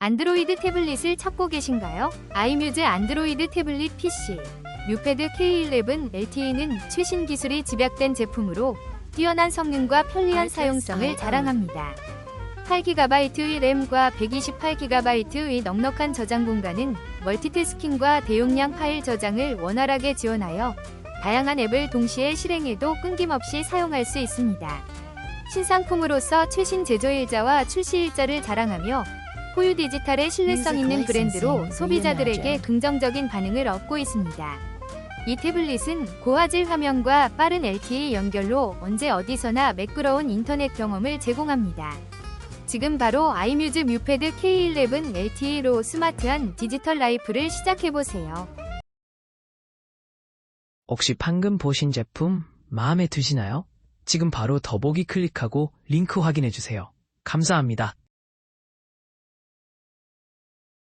안드로이드 태블릿을 찾고 계신가요? 아이뮤즈 안드로이드 태블릿 PC 뮤패드 K11 LTE는 최신 기술이 집약된 제품으로 뛰어난 성능과 편리한 사용성을 자랑합니다. 8GB의 램과 128GB의 넉넉한 저장 공간은 멀티태스킹과 대용량 파일 저장을 원활하게 지원하여 다양한 앱을 동시에 실행해도 끊김없이 사용할 수 있습니다. 신상품으로서 최신 제조일자와 출시일자를 자랑하며 포유 디지털의 신뢰성 있는 브랜드로 소비자들에게 긍정적인 반응을 얻고 있습니다. 이 태블릿은 고화질 화면과 빠른 LTE 연결로 언제 어디서나 매끄러운 인터넷 경험을 제공합니다. 지금 바로 아이뮤즈 뮤패드 K11 LTE로 스마트한 디지털 라이프를 시작해보세요. 혹시 방금 보신 제품 마음에 드시나요? 지금 바로 더보기 클릭하고 링크 확인해 주세요. 감사합니다.